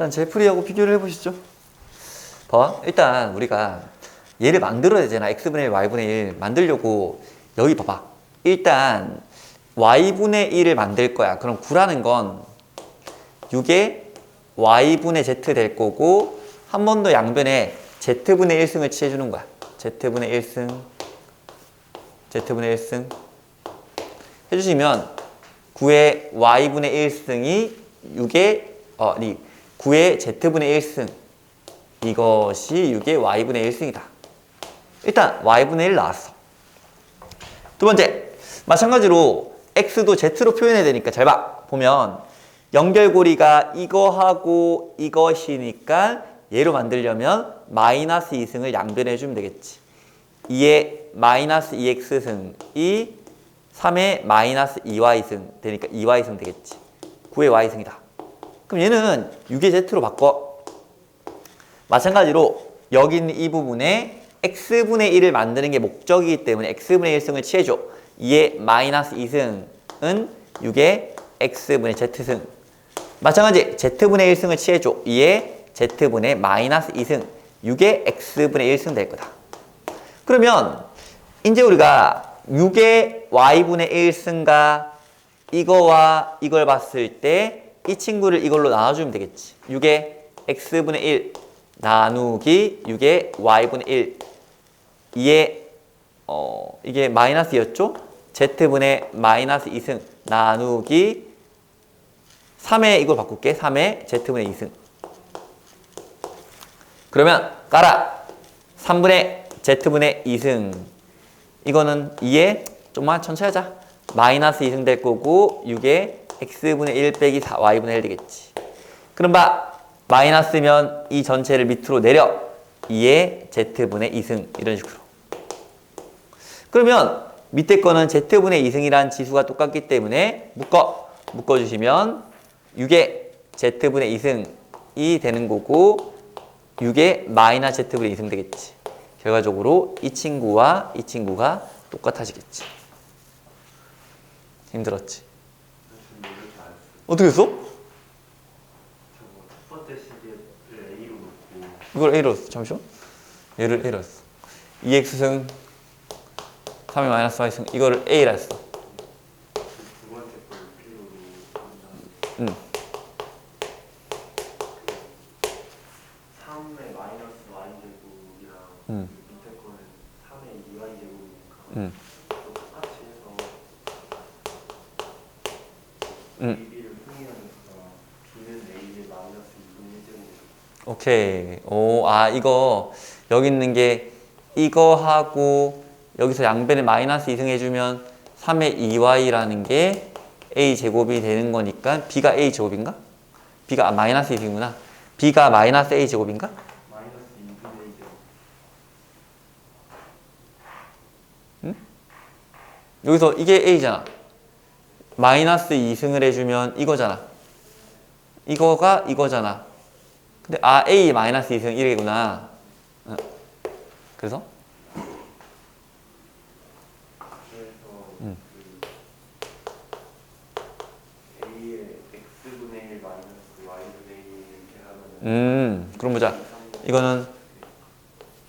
일단 제프리하고 비교를 해보시죠. 봐봐. 일단 우리가 얘를 만들어야 되잖아. x분의 1, y분의 1 만들려고 여기 봐봐. 일단 y분의 1을 만들 거야. 그럼 9라는 건 6에 y분의 z 될 거고 한 번 더 양변에 z분의 1승을 취해주는 거야. z분의 1승 z분의 1승 해주시면 9의 y분의 1승이 6의 어, 아니 9의 z분의 1승 이것이 6의 y분의 1승이다. 일단 y분의 1 나왔어. 두 번째 마찬가지로 x도 z로 표현해야 되니까 잘 봐. 보면 연결고리가 이거하고 이것이니까 얘로 만들려면 마이너스 2승을 양변해 주면 되겠지. 2의 마이너스 2x승이 3의 마이너스 2y승 되니까 2y승 되겠지. 9의 y승이다. 그럼 얘는 6의 z로 바꿔. 마찬가지로 여기 있는 이 부분에 x분의 1을 만드는 게 목적이기 때문에 x분의 1승을 취해줘. 2의 마이너스 2승은 6의 x분의 z승. 마찬가지 z분의 1승을 취해줘. 2의 z분의 마이너스 2승. 6의 x분의 1승 될 거다. 그러면 이제 우리가 6의 y분의 1승과 이거와 이걸 봤을 때 이 친구를 이걸로 나눠주면 되겠지. 6의 x분의 1 나누기 6의 y분의 1 2의 어 이게 마이너스였죠? z분의 마이너스 2승 나누기 3의 이걸 바꿀게. 3의 z분의 2승 그러면 깔아 3분의 z분의 2승 이거는 2에 좀만 천천히 하자 마이너스 2승 될 거고 6에 x분의 1 빼기 4 y분의 1 되겠지. 그럼 봐 마이너스면 이 전체를 밑으로 내려. 2에 z분의 2승. 이런 식으로. 그러면 밑에 거는 z분의 2승이라는 지수가 똑같기 때문에 묶어. 묶어주시면 6에 z분의 2승이 되는 거고 6에 마이너스 z분의 2승 되겠지. 결과적으로 이 친구와 이 친구가 똑같아지겠지. 힘들었지 어떻게 했어? 저거 첫 번째 시계를 A로 놓고 이걸 A로 했어. 잠시만. 얘를 A로 했어. 2x승 3의 마이너스 y승 이거를 A라 했어. 두 번째 걸 B로 놓고 응. 3의 마이너스 Y 제곱이랑 음. 밑에 거는 3의 2Y 제곱이니까 응. 똑같이 해서 응. B를 승리하니까 B는 A의 마이너스 2분의 1제곱 오케이. 오, 아 이거 여기 있는 게 이거 하고 여기서 양변에 마이너스 2승 해주면 3의 2y라는 게 a 제곱이 되는 거니까 b가 a 제곱인가? b가 아, 마이너스 2승이구나. b가 마이너스 a 제곱인가? 마이너스 2분의 1 제곱 여기서 이게 a잖아. 마이너스 2승을 해주면 이거잖아. 이거가 이거잖아. 근데 아 a 마이너스 2승 이래구나. 어. 그래서 그래서 음. 그 A의 X분의 1 마이너스 Y분의 1 이렇게 하면 음 그럼 보자. 이거는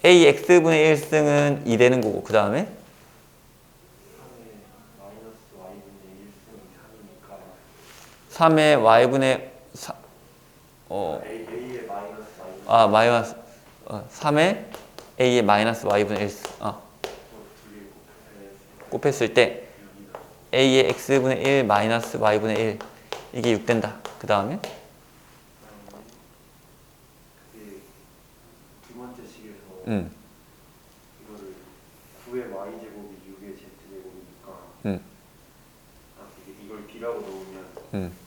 a x분의 1승은 2 되는 거고 그 다음에 3의 마이너스 Y분의 1승이 3이니까 3의 y분의 4, 어, 아 마이너스 어, 3의 a의 마이너스 y분의 1승 어, 두개 곱해서 곱했을 때 6이다 a의 x분의 1 마이너스 y분의 1 이게 6 된다. 그 다음에? 그게 두 번째 식에서 음, 이거를 9의 y 제곱이 6의 z 제곱이니까 음, 아 이걸 b라고 놓으면 음.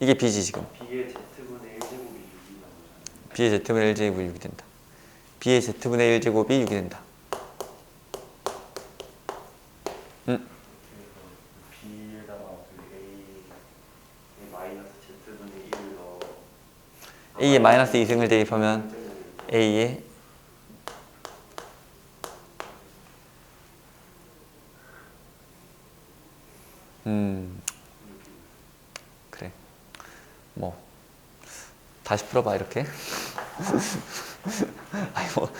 이게 b지 지금. b의 z분의 1 제곱이 6이 나오잖아요. b의 z분의 1 제곱이 6이 된다. b의 z분의 1 제곱이 6이 된다. 음, a의 마이너스 z분의 1을 넣어 a의 마이너스 2승을 대입하면 a의 음 그래 뭐 다시 풀어봐 이렇게. 아니 뭐